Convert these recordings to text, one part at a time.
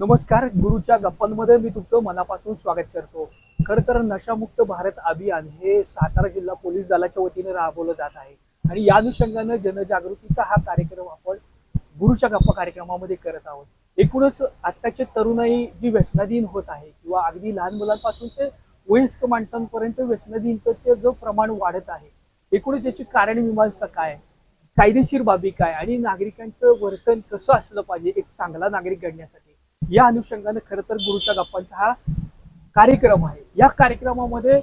नमस्कार गुरुच्या गप्पांमध्ये मी तुमचं मनापासून स्वागत करतो. खर तर नशामुक्त भारत अभियान हे सातारा जिल्हा पोलीस दलाच्या वतीने राबवलं जात आहे. आणि या अनुषंगानं जनजागृतीचा हा कार्यक्रम आपण गुरुच्या गप्पा कार्यक्रमामध्ये करत आहोत. एकूणच आत्ताचे तरुणाई जी व्यसनाधीन होत आहे किंवा अगदी लहान मुलांपासून ते वयस्क माणसांपर्यंत व्यसनाधीनचं जो प्रमाण वाढत आहे एकूणच याची कारण मीमांसा काय? कायदेशीर बाबी काय? आणि नागरिकांचं वर्तन कसं असलं पाहिजे? एक चांगला नागरिक घडण्यासाठी. या अनुषंगाने खरं तर गुरुच्या गप्पांचा हा कार्यक्रम आहे. या कार्यक्रमामध्ये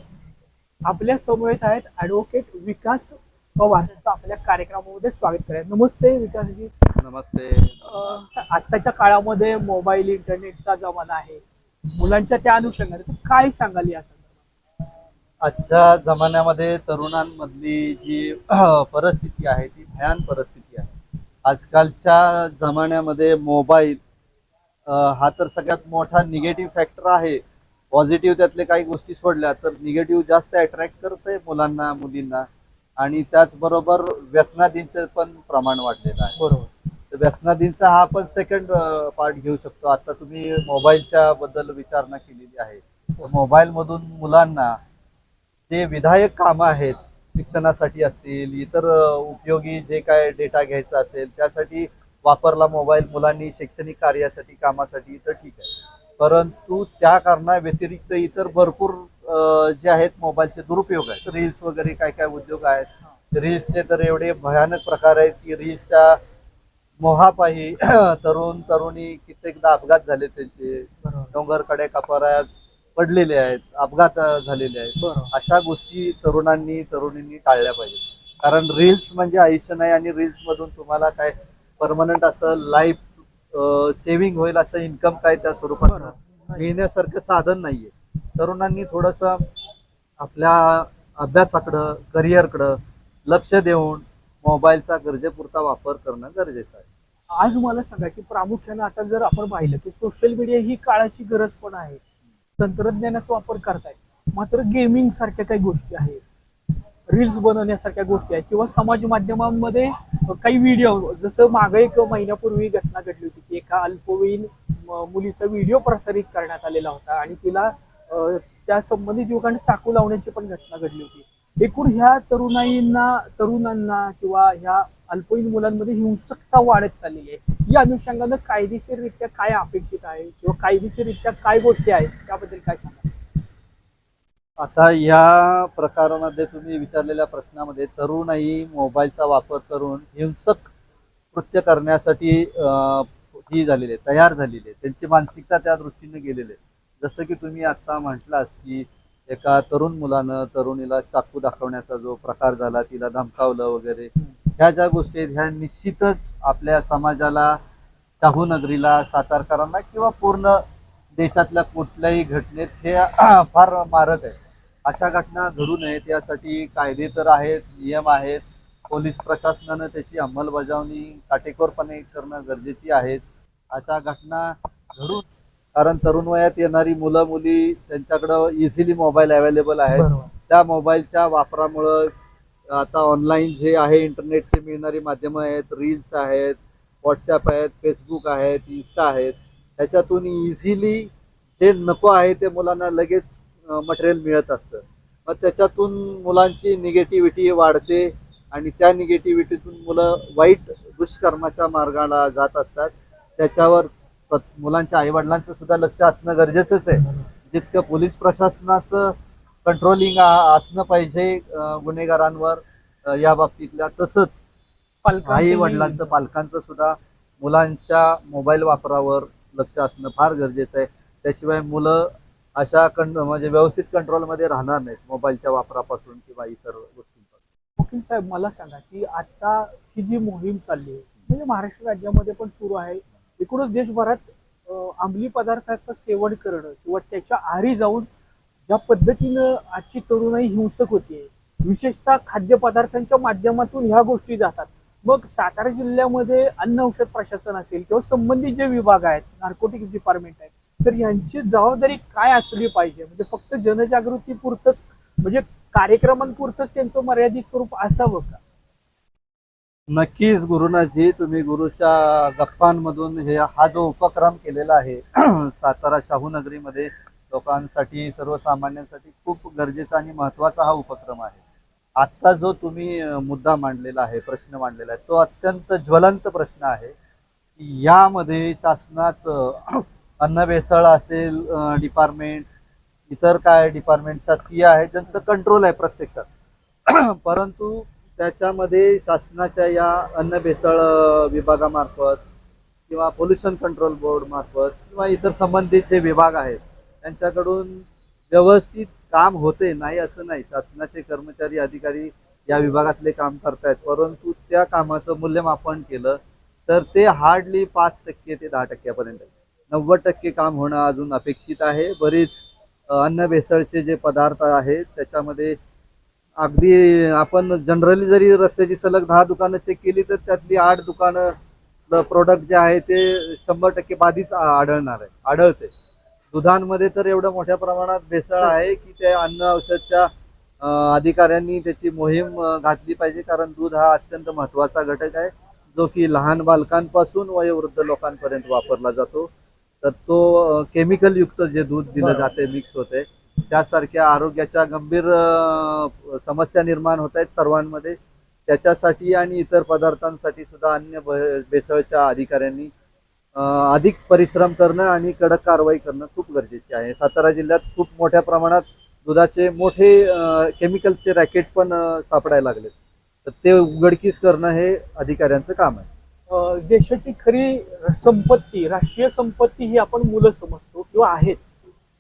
आपल्या समवेत आहेत ऍडव्होकेट विकास पवार. आपल्या कार्यक्रमामध्ये स्वागत करायचं नमस्ते विकासजी. नमस्ते. आत्ताच्या काळामध्ये मोबाईल इंटरनेटचा जमाना आहे. मुलांच्या त्या अनुषंगाने काय सांगाल या संदर्भात? आजच्या जमान्यामध्ये तरुणांमधली जी परिस्थिती आहे ती भयान परिस्थिती आहे. आजकालच्या जमान्यामध्ये मोबाईल हा तर सगळ्यात मोठा निगेटिव्ह फॅक्टर आहे. पॉझिटिव्ह त्यातले काही गोष्टी सोडल्या तर निगेटिव्ह जास्त अट्रॅक्ट करते मुलांना मुलींना. आणि त्याचबरोबर व्यसनाधींचं पण प्रमाण वाढलेलं आहे. बरोबर. तर व्यसनाधींचा हा पण सेकंड पार्ट घेऊ शकतो. आता तुम्ही मोबाईलच्या बद्दल विचारणा केलेली आहे. तर मोबाईल मधून मुलांना जे विधायक कामं आहेत शिक्षणासाठी असतील इतर उपयोगी जे काय डेटा घ्यायचा असेल त्यासाठी वापरला मोबाईल मुलांनी शैक्षणिक कार्यासाठी कामासाठी तर ठीक आहे. परंतु त्या कारणा व्यतिरिक्त इतर भरपूर जे आहेत मोबाईलचे दुरुपयोग आहेत. रील्स वगैरे काय काय उद्योग आहेत. रील्सचे तर एवढे भयानक प्रकार आहेत की रील्सच्या मोहापायी तरुण तरुणी कित्येकदा अपघात झाले त्यांचे. बरोबर. डोंगरकडे कपाऱ्यात पडलेले आहेत अपघात झालेले आहेत. अशा गोष्टी तरुणांनी तरुणींनी टाळल्या पाहिजेत. कारण रील्स म्हणजे आयुष्य नाही आणि रील्स मधून तुम्हाला काय परमनंट असं लाईफ सेव्हिंग होईल असं इन्कम काय त्या स्वरूपात मिळण्यासारखं साधन नाहीये. तरुणांनी थोडस आपल्या अभ्यासाकडं करिअरकडं लक्ष देऊन मोबाईलचा गरजेपुरता वापर करणं गरजेचं आहे. आज मला सांगा की प्रामुख्यानं आता जर आपण पाहिलं की सोशल मीडिया ही काळाची गरज पण आहे. तंत्रज्ञानाचा वापर करताय मात्र गेमिंग सारख्या काही गोष्टी आहेत. रील्स बनवण्यासारख्या गोष्टी आहेत. किंवा समाज माध्यमांमध्ये काही व्हिडिओ जसं मागे एक महिन्यापूर्वी घटना घडली होती की एका अल्पवयीन मुलीचा व्हिडिओ प्रसारित करण्यात आलेला होता आणि तिला त्या संबंधित युवकांना चाकू लावण्याची पण घटना घडली होती. एकूण ह्या तरुणाईंना तरुणांना किंवा ह्या अल्पवयीन मुलांमध्ये हिंसकता वाढत चाललेली आहे. या अनुषंगानं कायदेशीररित्या काय अपेक्षित आहे? किंवा कायदेशीररित्या काय गोष्टी आहेत? त्याबद्दल काय सांगा आता या प्रकारामध्ये तुम्ही विचारलेल्या प्रश्नामध्ये तरुणाई मोबाईलचा वापर करून हिंसक कृत्य करण्यासाठी ही झालेली आहे तयार झालेली आहे. त्यांची मानसिकता त्या दृष्टीने गेलेली आहे. जसं की तुम्ही आता म्हटलास की एका तरुण मुलानं तरुणीला चाकू दाखवण्याचा जो प्रकार झाला तिला धमकावलं वगैरे ह्या ज्या गोष्टी आहेत ह्या निश्चितच आपल्या समाजाला शाहू नगरीला सातारकरांना किंवा पूर्ण देशातल्या कुठल्याही घटनेत हे फार मारक आहे अशा घटना घडू नयेत यासाठी कायदे तर आहेत नियम आहेत. पोलीस प्रशासनानं त्याची अंमलबजावणी काटेकोरपणे करणं गरजेची आहेच अशा घटना घडून कारण तरुण वयात येणारी मुलं मुली त्यांच्याकडं इझिली मोबाईल अवेलेबल आहेत. त्या मोबाईलच्या वापरामुळं आता ऑनलाईन जे आहे इंटरनेटचे मिळणारी माध्यमं आहेत रील्स आहेत व्हॉट्सॲप आहेत फेसबुक आहेत इन्स्टा आहेत. त्याच्यातून इझिली जे नको आहे ते मुलांना लगेच मटेरियल मिळत असतं. मग त्याच्यातून मुलांची निगेटिव्हिटी वाढते आणि त्या निगेटिव्हिटीतून मुलं वाईट दुष्कर्माच्या मार्गाला जात असतात. त्याच्यावर मुलांच्या आईवडिलांचं सुद्धा लक्ष असणं गरजेचंच आहे. जितकं पोलीस प्रशासनाचं कंट्रोलिंग असणं पाहिजे गुन्हेगारांवर या बाबतीतल्या तसंच आई वडिलांचं पालकांचं सुद्धा मुलांच्या मोबाईल वापरावर लक्ष असणं फार गरजेचं आहे. त्याशिवाय मुलं अशा कं म्हणजे व्यवस्थित कंट्रोलमध्ये राहणार नाहीत मोबाईलच्या वापरापासून किंवा इतर गोष्टींपासून. वकील साहेब मला सांगा की आता ही जी मोहीम चालली आहे म्हणजे महाराष्ट्र राज्यामध्ये पण सुरू आहे. एकूणच देशभरात आंबली अंमली पदार्थाचं सेवन करणं किंवा त्याच्या आहारी जाऊन ज्या पद्धतीनं आजची तरुणाई हिंसक होतीये विशेषतः खाद्यपदार्थांच्या माध्यमातून ह्या गोष्टी जातात. मग सातारा जिल्ह्यामध्ये अन्न औषध प्रशासन असेल किंवा संबंधित जे विभाग आहेत नार्कोटिक्स डिपार्टमेंट आहे तर यांची जबाबदारी काय असली पाहिजे? म्हणजे फक्त जनजागृती पुरतच म्हणजे कार्यक्रमांपुरतच त्यांचं मर्यादित स्वरूप असावं का? नक्कीच गुरुनाथजी तुम्ही गुरुच्या गप्पांमधून हे हा जो उपक्रम केलेला आहे सातारा शाहूनगरीमध्ये लोकांसाठी सर्वसामान्यांसाठी खूप गरजेचा आणि महत्त्वाचा हा उपक्रम आहे. आत्ता जो तुम्ही मुद्दा मांडलेला आहे प्रश्न मांडलेला आहे तो अत्यंत ज्वलंत प्रश्न आहे. यामध्ये शासनाचं अन्न भेसळ असेल डिपार्टमेंट इतर काय डिपार्टमेंट शासकीय आहे ज्यांचं कंट्रोल आहे प्रत्यक्षात. परंतु त्याच्यामध्ये शासनाच्या या अन्न भेसळ विभागामार्फत किंवा पोल्युशन कंट्रोल बोर्ड मार्फत किंवा इतर संबंधित जे विभाग आहेत त्यांच्याकडून व्यवस्थित काम होते नाही असं नाही. शासनाचे कर्मचारी अधिकारी या विभागातले काम करतायत. परंतु त्या कामाचं मूल्यमापन केलं तर ते हार्डली पाच टक्के ते दहा टक्क्यापर्यंत आहे. नव्वद टक्के काम होणं अजून अपेक्षित आहे. बरीच अन्न भेसळचे जे पदार्थ आहेत त्याच्यामध्ये अगदी आपण जनरली जरी रस्त्याची सलग दहा दुकानं चेक केली तर त्यातली आठ दुकानं प्रोडक्ट जे आहे ते शंभर टक्के बाधित आढळणार आहे. आढळते. दुधांमध्ये तर एवढं मोठ्या प्रमाणात भेसळ आहे की त्या अन्न औषधच्या अधिकाऱ्यांनी त्याची मोहीम घातली पाहिजे कारण दूध हा अत्यंत महत्त्वाचा घटक आहे जो की लहान बालकांपासून वयोवृद्ध लोकांपर्यंत वापरला जातो. तर तो केमिकल युक्त जे दूध दिलं. जाते मिक्स होते त्यासारख्या आरोग्याच्या गंभीर समस्या निर्माण होत आहेत सर्वांमध्ये. त्याच्यासाठी आणि इतर पदार्थांसाठी सुद्धा अन्य भेसळच्या अधिकाऱ्यांनी अधिक परिश्रम करणं आणि कडक कारवाई करणं खूप गरजेचे आहे. सातारा जिल्ह्यात खूप मोठ्या प्रमाणात दुधाचे मोठे केमिकलचे रॅकेट पण सापडायला लागले तर ते उघडकीस करणं हे अधिकाऱ्यांचं काम आहे. देशाची खरी संपत्ती राष्ट्रीय संपत्ती ही आपण मुलं समजतो किंवा आहेत.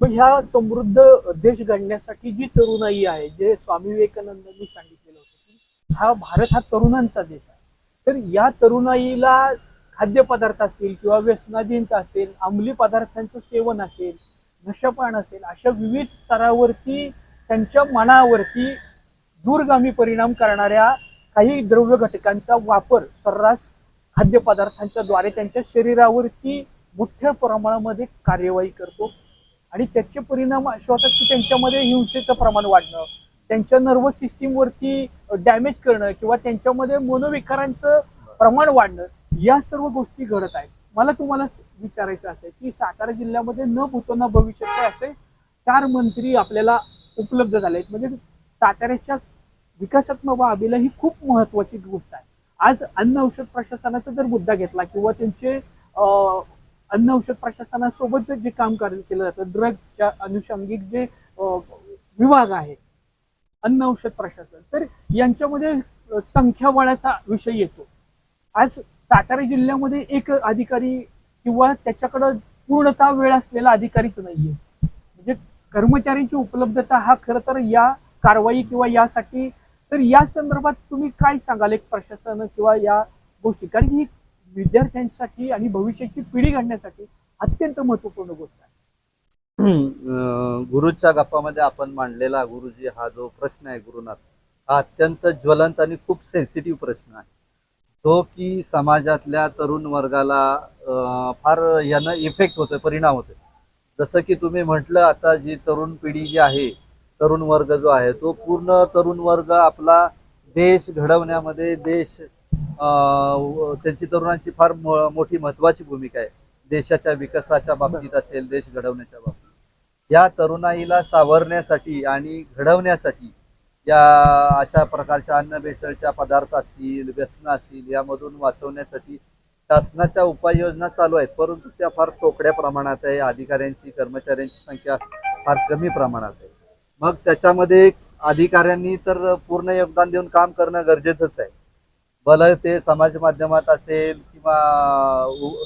मग ह्या समृद्ध देश घडण्यासाठी जी तरुणाई आहे जे स्वामी विवेकानंदांनी सांगितलेलं होतं की हा भारत हा तरुणांचा देश आहे. तर या तरुणाईला खाद्यपदार्थ असतील किंवा व्यसनाधीनता असेल अंमली पदार्थांचं सेवन असेल नशापान असेल अशा विविध स्तरावरती त्यांच्या मनावरती दूरगामी परिणाम करणाऱ्या काही द्रव्य घटकांचा वापर सर्रास खाद्यपदार्थांच्या द्वारे त्यांच्या शरीरावरती मोठ्या प्रमाणामध्ये कार्यवाही करतो. आणि त्याचे परिणाम असे होतात की त्यांच्यामध्ये हिंसेचं प्रमाण वाढणं त्यांच्या नर्वस सिस्टीमवरती डॅमेज करणं किंवा त्यांच्यामध्ये मनोविकारांचं प्रमाण वाढणं या सर्व गोष्टी घडत आहेत. मला तुम्हाला विचारायचं असं की सातारा जिल्ह्यामध्ये न भूतो भविष्य भविष्यात असे चार मंत्री आपल्याला उपलब्ध झाले आहेत म्हणजे साताऱ्याच्या विकासात्मक बाबीला ही खूप महत्वाची गोष्ट आहे. आज अन्न औषध प्रशासनाचा जर मुद्दा घेतला किंवा त्यांचे अं, अन्न औषध प्रशासनासोबत जे काम केलं जातं ड्रगच्या अनुषंगिक जे विभाग आहे अन्न औषध प्रशासन तर यांच्यामध्ये संख्याबळाचा विषय येतो. आज सातारा जिल्ह्यामध्ये एक अधिकारी किंवा त्याच्याकडं पूर्णतः वेळ असलेला अधिकारीच नाहीये. म्हणजे कर्मचाऱ्यांची उपलब्धता हा खरं तर या कारवाई किंवा यासाठी तर या संदर्भात तुम्ही काय सांगाल एक प्रशासन किंवा या गोष्टी? कारण की ही विद्यार्थ्यांसाठी आणि भविष्याची पिढी घडण्यासाठी अत्यंत महत्त्वपूर्ण गोष्ट आहे. गुरुच्या गप्पामध्ये आपण मांडलेला गुरुजी हा जो प्रश्न आहे गुरुनाथ हा अत्यंत ज्वलंत आणि खूप सेन्सिटिव्ह प्रश्न आहे. तो की समाजातल्या तरुण वर्गाला फार यानं इफेक्ट होतोय परिणाम होतोय. जसं की तुम्ही म्हटलं आता जी तरुण पिढी जी आहे तरुण वर्ग जो आहे तो पूर्ण तरुण वर्ग आपला देश घडवण्यामध्ये देश अं, त्यांची तरुणांची फार मोठी महत्वाची भूमिका आहे. देशाच्या विकासाच्या बाबतीत असेल देश घडवण्याच्या बाबतीत. या तरुणाईला सावरण्यासाठी आणि घडवण्यासाठी या अशा प्रकारच्या अन्न भेसळच्या पदार्थ असतील व्यसन असतील यामधून वाचवण्यासाठी शासनाच्या उपाययोजना चालू आहेत. परंतु त्या फार तोकड्या प्रमाणात आहे. अधिकाऱ्यांची कर्मचाऱ्यांची संख्या फार कमी प्रमाणात आहे. मग त्याच्यामध्ये अधिकाऱ्यांनी तर पूर्ण योगदान देऊन काम करणं गरजेचंच आहे. भलं ते समाज माध्यमात असेल किंवा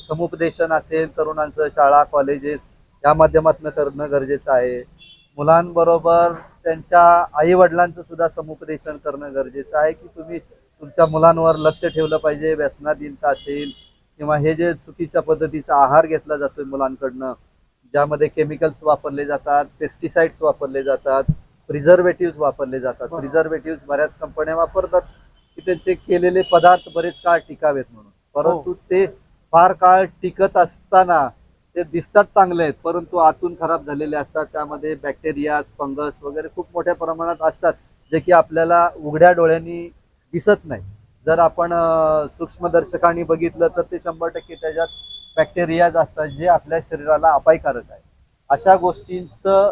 समुपदेशन असेल तरुणांचं शाळा कॉलेजेस या माध्यमातून करणं गरजेचं आहे. मुलांबरोबर त्यांच्या आई वडिलांचं सुद्धा समुपदेशन करणं गरजेचं आहे की तुम्ही तुमच्या मुलांवर लक्ष ठेवलं पाहिजे व्यसनाधीनता असेल किंवा हे जे चुकीच्या पद्धतीचा आहार घेतला जातोय मुलांकडनं ज्यामध्ये केमिकल्स वापरले जातात पेस्टिसाइड्स वापरले जातात प्रिझर्वेटिव्ह वापरले जातात. प्रिझर्वेटिव्ह बऱ्याच कंपन्या वापरतात. की त्यांचे केलेले पदार्थ बरेच काळ टिकावेत म्हणून. परंतु ते फार काळ टिकत असताना ते दिसतात चांगले आहेत. परंतु आतून खराब झालेले असतात. त्यामध्ये बॅक्टेरिया फंगस वगैरे खूप मोठ्या प्रमाणात असतात जे की आपल्याला उघड्या डोळ्यांनी दिसत नाही. जर आपण सूक्ष्मदर्शकाने बघितलं तर ते शंभर टक्के त्याच्यात बॅक्टेरियाज असतात जे आपल्या शरीराला अपायकारक आहे. अशा गोष्टींचं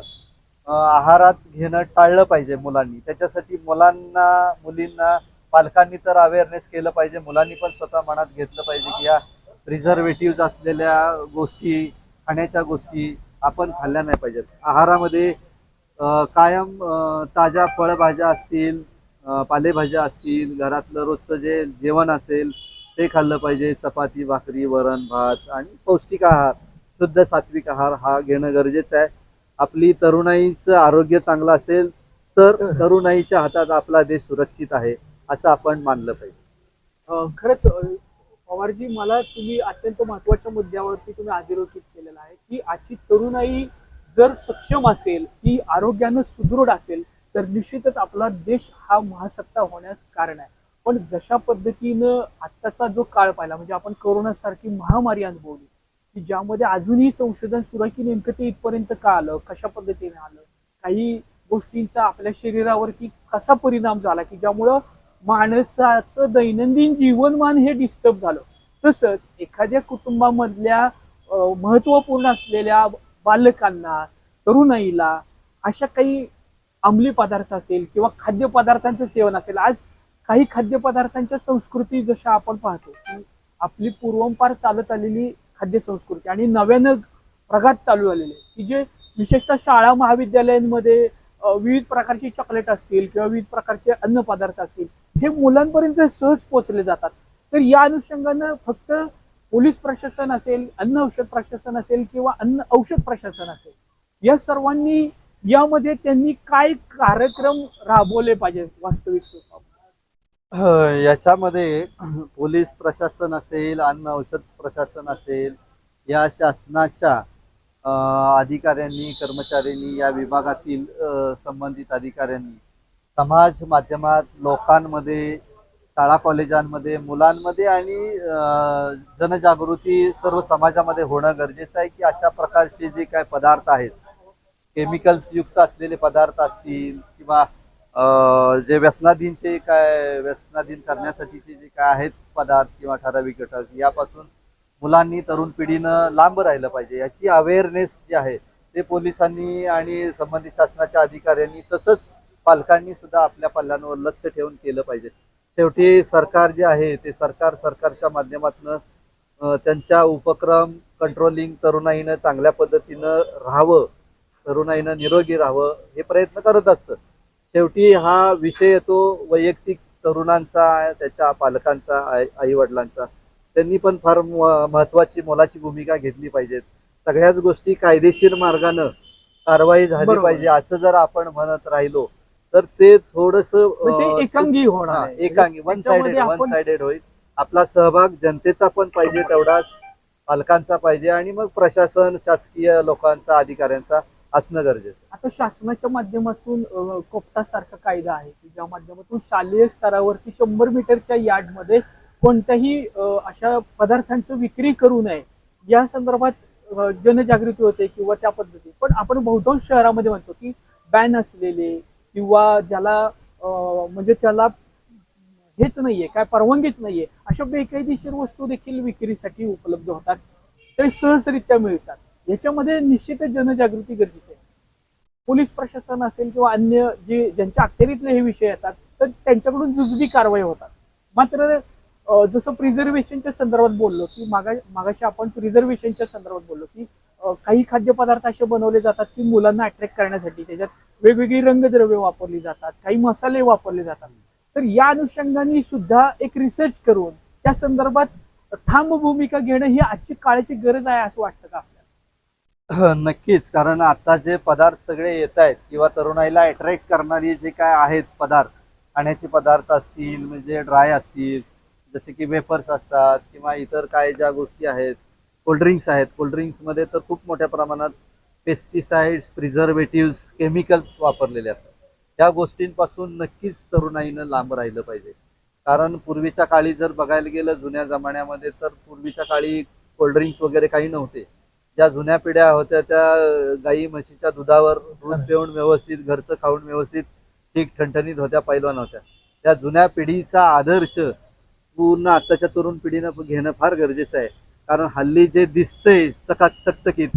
आहारात घेणं टाळलं पाहिजे मुलांनी. त्याच्यासाठी मुलांना मुलींना पालकांनी तर अवेअरनेस केलं पाहिजे. मुलांनी पण स्वतः मनात घेतलं पाहिजे की या प्रिझर्वेटिव्ह असलेल्या गोष्टी खाण्याच्या गोष्टी आपण खाल्ल्या नाही पाहिजेत. आहारामध्ये कायम ताज्या फळभाज्या असतील पालेभाज्या असतील घरातलं रोजचं जे जेवण असेल ते खाल्लं पाहिजे. चपाती भाकरी वरण भात आणि पौष्टिक आहार शुद्ध सात्विक आहार हा घेणं गरजेचं आहे. आपली तरुणाईचं आरोग्य चांगलं असेल तर तरुणाईच्या हातात आपला देश सुरक्षित आहे असं आपण मानलं पाहिजे. खरंच पवारजी मला तुम्ही अत्यंत महत्त्वाच्या मुद्द्यावरती तुम्ही अधोरेखित केलेला आहे की आजची तरुणाई जर सक्षम असेल ती आरोग्यानं सुदृढ असेल तर निश्चितच आपला देश हा महासत्ता होण्यास कारण आहे. पण जशा पद्धतीनं आत्ताचा जो काळ पाहिला म्हणजे आपण कोरोनासारखी महामारी अनुभवली की ज्यामध्ये अजूनही संशोधन सुरू आहे की नेमकं ते इथपर्यंत का आलं कशा पद्धतीने आलं काही गोष्टींचा आपल्या शरीरावरती कसा परिणाम झाला की ज्यामुळं माणसाचं दैनंदिन जीवनमान हे डिस्टर्ब झालं. तसंच एखाद्या कुटुंबामधल्या महत्त्वपूर्ण महत्त्वपूर्ण असलेल्या बालकांना तरुणाईला अशा काही अंमली पदार्थ असेल किंवा खाद्यपदार्थांचं सेवन असेल आज काही खाद्यपदार्थांच्या संस्कृती जशा आपण पाहतो की आपली पूर्वंपार चालत आलेली खाद्य संस्कृती आणि नव्यानं प्रघात चालू आलेले की जे विशेषतः शाळा महाविद्यालयांमध्ये विविध प्रकारची चॉकलेट असतील किंवा विविध प्रकारचे अन्न पदार्थ असतील हे मुलांपर्यंत सहज पोचले जातात. तर या अनुषंगानं फक्त पोलीस प्रशासन असेल अन्न औषध प्रशासन असेल किंवा अन्न औषध प्रशासन असेल या सर्वांनी यामध्ये त्यांनी काय कार्यक्रम राबवले पाहिजे वास्तविक स्वरूपात याच्यामध्ये पोलीस प्रशासन असेल अन्न औषध प्रशासन असेल या शासनाच्या अधिकाऱ्यांनी कर्मचाऱ्यांनी या विभागातील संबंधित अधिकाऱ्यांनी समाज माध्यमात लोकांमध्ये शाळा कॉलेजांमध्ये मुलांमध्ये आणि जनजागृती सर्व समाजामध्ये होणं गरजेचं आहे की अशा प्रकारचे जे काय पदार्थ आहेत केमिकल्स युक्त असलेले पदार्थ असतील किंवा जे व्यसनाधीनचे काय व्यसनाधीन करण्यासाठीचे जे काय आहेत पदार्थ किंवा ठराविक घटक यापासून मुलांनी तरुण पिढीनं लांब राहिलं पाहिजे. याची अवेअरनेस जी आहे ते पोलिसांनी आणि संबंधित शासनाच्या अधिकाऱ्यांनी तसंच पालकांनी सुद्धा आपल्या पाल्यांवर लक्ष ठेवून केलं पाहिजे. शेवटी सरकार जे आहे ते सरकार सरकारच्या माध्यमातून त्यांच्या उपक्रम कंट्रोलिंग तरुणाईनं चांगल्या पद्धतीनं राहावं तरुणाईनं निरोगी राहावं हे प्रयत्न करत असतं. शेवटी हा विषय येतो वैयक्तिक तरुणांचा त्याच्या पालकांचा आई वडिलांचा त्यांनी पण फार महत्वाची मोलाची भूमिका घेतली पाहिजे सगळ्याच गोष्टी कायदेशीर मार्गानं कारवाई झाली. पाहिजे असं जर आपण म्हणत राहिलो तर ते थोडस ते एकांगी होणार आहे. एकांगी वन साइडेड वन साइडेड होईल आपला सहभाग जनतेचा पण पाहिजे तेवढाच पालकांचा पाहिजे आणि मग प्रशासन शासकीय लोकांचा अधिकाऱ्यांचा असणं गरजेचं आहे. आता शासनाच्या माध्यमातून कोपटा सारखा कायदा आहे की ज्या माध्यमातून शालेय स्तरावरती शंभर मीटरच्या यार्डमध्ये कोणत्याही अशा पदार्थांचं विक्री करू नये या संदर्भात जनजागृती होते किंवा त्या पद्धती पण आपण बहुतांश शहरामध्ये म्हणतो की बॅन असलेले किंवा ज्याला म्हणजे त्याला हेच नाहीये काय परवानगीच नाहीये अशा बेकायदेशीर वस्तू देखील विक्रीसाठी उपलब्ध होतात. ते सहजरित्या मिळतात. याच्यामध्ये निश्चितच जनजागृती गरजेची आहे. पोलीस प्रशासन असेल किंवा अन्य जे ज्यांच्या अखत्यारीतले हे विषय येतात तर त्यांच्याकडून जुजबी कारवाई होतात. मात्र जसं प्रिझर्वेशनच्या संदर्भात बोललो की मागा मागाशी आपण प्रिझर्वेशनच्या संदर्भात बोललो की काही खाद्यपदार्थ असे बनवले जातात की मुलांना अट्रॅक्ट करण्यासाठी. त्याच्यात वेगवेगळी रंगद्रव्य वापरली जातात काही मसाले वापरले जातात. तर या अनुषंगाने सुद्धा एक रिसर्च करून त्या संदर्भात ठाम भूमिका घेणं ही आजची काळाची गरज आहे असं वाटतं का? नक्कीच कारण आता जे पदार्थ सगळे येत आहेत किंवा तरुणाईला अट्रॅक्ट करणारी जे काय आहेत पदार्थ खाण्याचे पदार्थ असतील म्हणजे ड्राय असतील जसे की वेफर्स असतात किंवा इतर काय ज्या गोष्टी आहेत कोल्ड्रिंक्स आहेत. कोल्ड्रिंक्समध्ये तर खूप मोठ्या प्रमाणात पेस्टिसाइड्स प्रिझर्वेटिव्स केमिकल्स वापरलेले असतात. या गोष्टींपासून नक्कीच तरुणाईनं लांब राहिलं पाहिजे. कारण पूर्वीच्या काळी जर बघायला गेलं जुन्या जमान्यामध्ये तर पूर्वीच्या काळी कोल्ड्रिंक्स वगैरे काही नव्हते. ज्या जुन्या पिढ्या होत्या त्या गाई म्हशीच्या दुधावर दूध पिऊन व्यवस्थित घरचं खाऊन व्यवस्थित ठीक ठणठणीत होत्या पैलवान होत्या. त्या जुन्या पिढीचा आदर्श पूर्ण आताच्या तरुण पिढीनं घेणं फार गरजेचं आहे. कारण हल्ली जे दिसतंय चकाक चकचकीत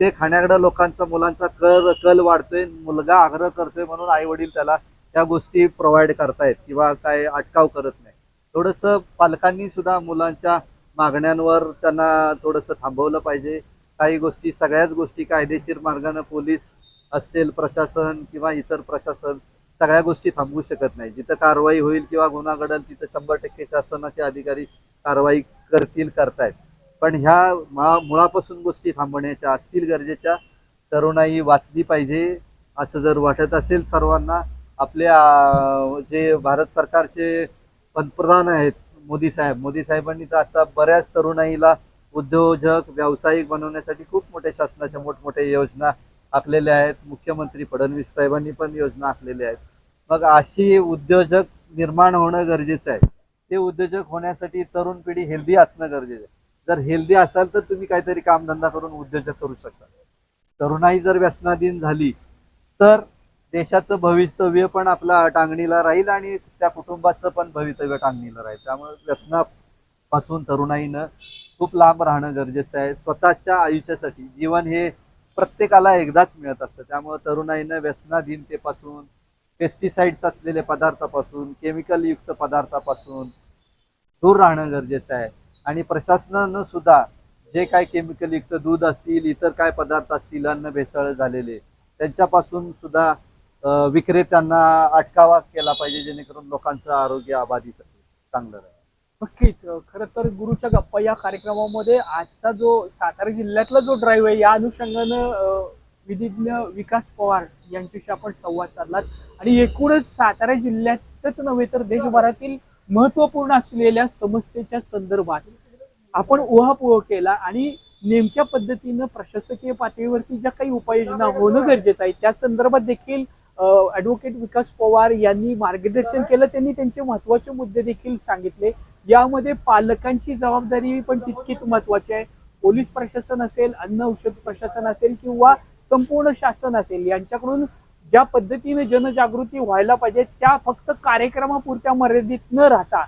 ते खाण्याकडे लोकांचा मुलांचा कल कल वाढतोय मुलगा आग्रह करतोय म्हणून आई वडील त्याला त्या गोष्टी प्रोव्हाइड करतायत किंवा काय अटकाव करत नाही. थोडंसं पालकांनी सुद्धा मुलांच्या मागण्यांवर त्यांना थोडंसं थांबवलं पाहिजे. काही गोष्टी सगळ्याच गोष्टी कायदेशीर मार्गाने पोलीस असेल प्रशासन किंवा इतर प्रशासन सगळ्या गोष्टी थांबवू शकत नाही. जिथं कारवाई होईल किंवा गुन्हा घडेल तिथं शंभर टक्के शासनाचे अधिकारी कारवाई करतील करतायत. पण ह्या मुळा मुळापासून गोष्टी थांबवण्याच्या असतील गरजेच्या तरुणाई वाचली पाहिजे असं जर वाटत असेल सर्वांना आपल्या जे भारत सरकारचे पंतप्रधान आहेत मोदी साहेब मोदी साहेबांनी तर आता बऱ्याच तरुणाईला उद्योजक व्यावसायिक बनवण्यासाठी खूप मोठ्या शासनाच्या मोठमोठ्या योजना आखलेल्या आहेत. मुख्यमंत्री फडणवीस साहेबांनी पण योजना आखलेल्या आहेत. मग अशी उद्योजक निर्माण होणं गरजेचं आहे. ते उद्योजक होण्यासाठी तरुण पिढी हेल्दी असणं गरजेचं आहे. जर हेल्दी असाल तर तुम्ही काहीतरी कामधंदा करून उद्योजक करू शकता. तरुणाई जर व्यसनाधीन झाली तर देशाचं भवितव्य पण आपला टांगणीला राहील आणि त्या कुटुंबाचं पण भवितव्य टांगणीला राहील. त्यामुळे व्यसनापासून तरुणाईनं खूप लांब राहणं गरजेचं आहे. स्वतःच्या आयुष्यासाठी जीवन हे प्रत्येकाला एकदाच मिळत असतं. त्यामुळे तरुणाईनं व्यसनाधीनतेपासून पेस्टिसाइड्स असलेले पदार्थापासून केमिकलयुक्त पदार्थापासून दूर राहणं गरजेचं आहे. आणि प्रशासनानं सुद्धा जे काय केमिकलयुक्त दूध असतील इतर काय पदार्थ असतील अन्न भेसळ झालेले त्यांच्यापासून सुद्धा विक्रेत्यांना अटकावा केला पाहिजे जेणेकरून लोकांचं आरोग्य अबाधित चांगलं राहील. नक्कीच. खर तर गुरुच्या गप्पा या कार्यक्रमामध्ये आजचा जो सातारा जिल्ह्यातला जो ड्राईव्ह आहे या अनुषंगानं विधिज्ञ विकास पवार यांच्याशी आपण संवाद साधलात. आणि एकूणच सातारा जिल्ह्यातच नव्हे तर देशभरातील महत्त्वपूर्ण असलेल्या समस्येच्या संदर्भात आपण उहापोह केला आणि नेमक्या पद्धतीनं प्रशासकीय पातळीवरती ज्या काही उपाययोजना होणं गरजेचं आहे त्या संदर्भात देखील ऍडव्होकेट विकास पवार यांनी मार्गदर्शन केलं. त्यांनी त्यांचे महत्त्वाचे मुद्दे देखील सांगितले. यामध्ये पालकांची जबाबदारी पण तितकीच महत्वाची आहे. पोलीस प्रशासन असेल अन्न औषध प्रशासन असेल किंवा संपूर्ण शासन असेल यांच्याकडून ज्या पद्धतीने जनजागृती व्हायला पाहिजे त्या फक्त कार्यक्रमापुरत्या मर्यादित न राहता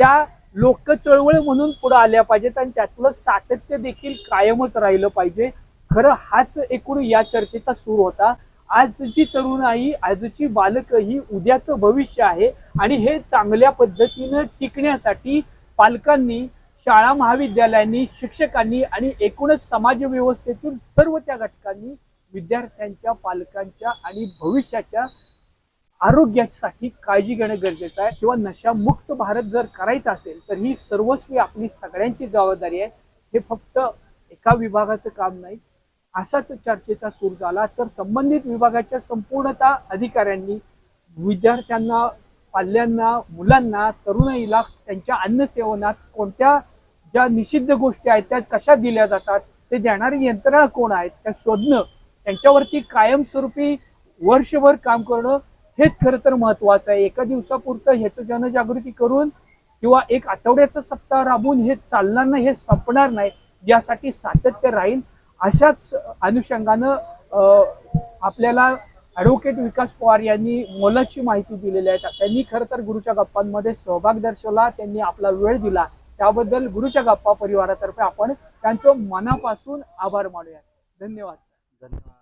त्या लोक चळवळ म्हणून पुढे आल्या पाहिजेत आणि त्यातलं सातत्य देखील कायमच राहिलं पाहिजे. खरं हाच एकूण या चर्चेचा सूर होता. आजची तरुणाई आजची बालक ही उद्याचं भविष्य आहे आणि हे चांगल्या पद्धतीनं टिकण्यासाठी पालकांनी शाळा महाविद्यालयांनी शिक्षकांनी आणि एकूणच समाज व्यवस्थेतील सर्व त्या घटकांनी विद्यार्थ्यांच्या पालकांच्या आणि भविष्याच्या आरोग्यासाठी काळजी घेणं गरजेचं आहे. किंवा नशामुक्त भारत जर करायचा असेल तर ही सर्वस्वी आपली सगळ्यांची जबाबदारी आहे. हे फक्त एका विभागाचं काम नाही असाच चर्चेचा सूर झाला तर संबंधित विभागाच्या संपूर्णता अधिकाऱ्यांनी विद्यार्थ्यांना पाल्यांना मुलांना तरुणाईला त्यांच्या अन्नसेवनात कोणत्या ज्या निषिद्ध गोष्टी आहेत त्या कशा दिल्या जातात ते देणारी यंत्रणा कोण आहेत त्या शोधणं त्यांच्यावरती कायमस्वरूपी वर्षभर काम करणं हेच खरं तर महत्वाचं आहे. एका दिवसापुरतं ह्याचं जनजागृती करून किंवा एक आठवड्याचा सप्ताह राबून हे चालणार नाही हे संपणार नाही यासाठी सातत्य राहील. अशाच अनुषंगानं आपल्याला ॲडव्होकेट विकास पवार यांनी मोलाची माहिती दिलेली आहे. त्यांनी खरं तर गुरुच्या गप्पांमध्ये सहभाग दर्शवला त्यांनी आपला वेळ दिला. त्याबद्दल गुरुच्या गप्पा परिवारातर्फे आपण त्यांचं मनापासून आभार मानूया धन्यवाद धन्यवाद.